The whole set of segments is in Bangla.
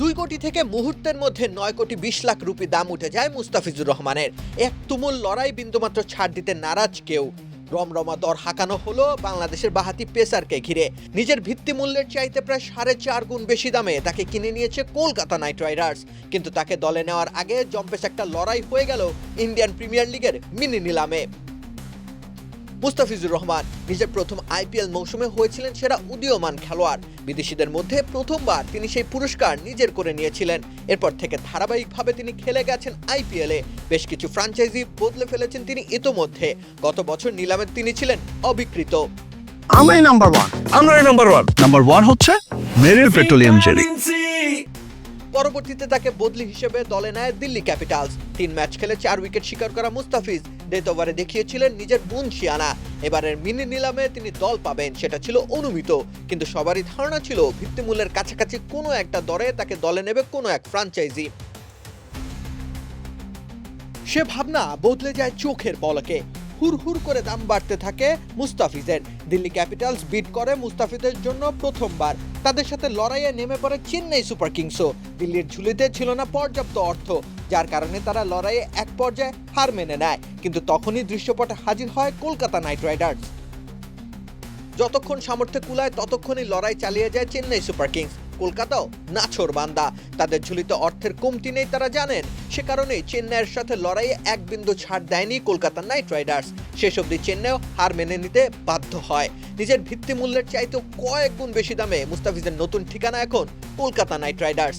দুই কোটি থেকে মুহূর্তের মধ্যে নয় কোটি বিশ লাখ রুপি দাম উঠে যায় মুস্তাফিজুর রহমানের। এক তুমুল লড়াই বিন্দুমাত্র ছাড় দিতে নারাজ কেউ। রমরমা দর হাঁকানো হলো বাংলাদেশের বাহাতি পেসারকে ঘিরে। নিজের ভিত্তিমূল্যের চাইতে প্রায় সাড়ে চার গুণ বেশি দামে তাকে কিনে নিয়েছে কলকাতা নাইট রাইডার্স। কিন্তু তাকে দলে নেওয়ার আগে জম্পেশ একটা লড়াই হয়ে গেল ইন্ডিয়ান প্রিমিয়ার লিগের মিনি নিলামে। মুস্তাফিজুর রহমান। নিজের প্রথম আইপিএল মৌসুমে হয়েছিলেন সেরা উদীয়মান খেলোয়াড়। বিদেশিদের মধ্যে প্রথমবার তিনি সেই পুরস্কার নিজের করে নিয়েছিলেন। এরপর থেকে ধারাবাহিকভাবে তিনি খেলে গেছেন আইপিএলে বেশ কিছু ফ্র্যাঞ্চাইজি বদলে ফেলেছেন তিনি ইতোমধ্যে। গত বছর নিলামে তিনি ছিলেন অবিকৃত। আমরাই নাম্বার ওয়ান আমরাই নাম্বার ওয়ান নাম্বার ওয়ান হচ্ছে মেরিল পেট্রোলিয়াম জেলি পরবর্তীতে তাকে বদলি হিসেবে দলে নেয় দিল্লি ক্যাপিটালস। তিন ম্যাচ খেলে চার উইকেট শিকার করা মুস্তাফিজ। ডেথ ওভারে দেখিয়েছিলেন নিজের মুন্সিয়ানা এবারের মিনি নিলামে তিনি দল পাবেন, সেটা ছিল অনুমিত। কিন্তু সবারই ধারণা ছিল ভিত্তিমূল্যের কাছাকাছি কোনো একটা দরে তাকে দলে নেবে কোনো এক ফ্রাঞ্চাইজি সে ভাবনা বদলে যায় চোখের পলকে। হুর হুর করে দাম বাড়তে থাকে মুস্তাফিজের। দিল্লি ক্যাপিটালস বিট করে মুস্তাফিজের জন্য প্রথমবার। তাদের সাথে লড়াইয়ে নেমে পড়ে চেন্নাই সুপার কিংসও। দিল্লির ঝুলিতে ছিল না পর্যাপ্ত অর্থ, যার কারণে তারা লড়াইয়ে এক পর্যায়ে হার মেনে নেয়। কিন্তু তখনই দৃশ্যপটে হাজির হয় কলকাতা নাইট রাইডার্স। যতক্ষণ সামর্থ্যে কুলায়, ততক্ষণই লড়াই চালিয়ে যায় চেন্নাই সুপার কিংস। কলকাতাও নাছোর বান্দা। তাদের ঝুলিতে অর্থের কমতি নেই, তারা জানেন। সে কারণেই চেন্নাইয়ের সাথে লড়াইয়ে এক বিন্দু ছাড় দেয়নি কলকাতা নাইট রাইডার্স। শেষ অবধি চেন্নাইও হার মেনে নিতে বাধ্য হয়। নিজের ভিত্তিমূল্যের চাইতেও কয়েক গুণ বেশি দামে মুস্তাফিজের নতুন ঠিকানা এখন কলকাতা নাইট রাইডার্স।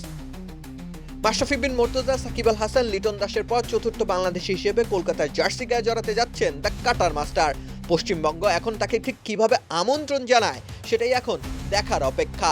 মাশরাফি বিন মোর্তজা, সাকিব আল হাসান, লিটন দাসের পর চতুর্থ বাংলাদেশি হিসেবে কলকাতার জার্সি গায়ে জড়াতে যাচ্ছেন দ্য কাটার মাস্টার। পশ্চিমবঙ্গ এখন তাকে ঠিক কীভাবে আমন্ত্রণ জানায়, সেটাই এখন দেখার অপেক্ষা।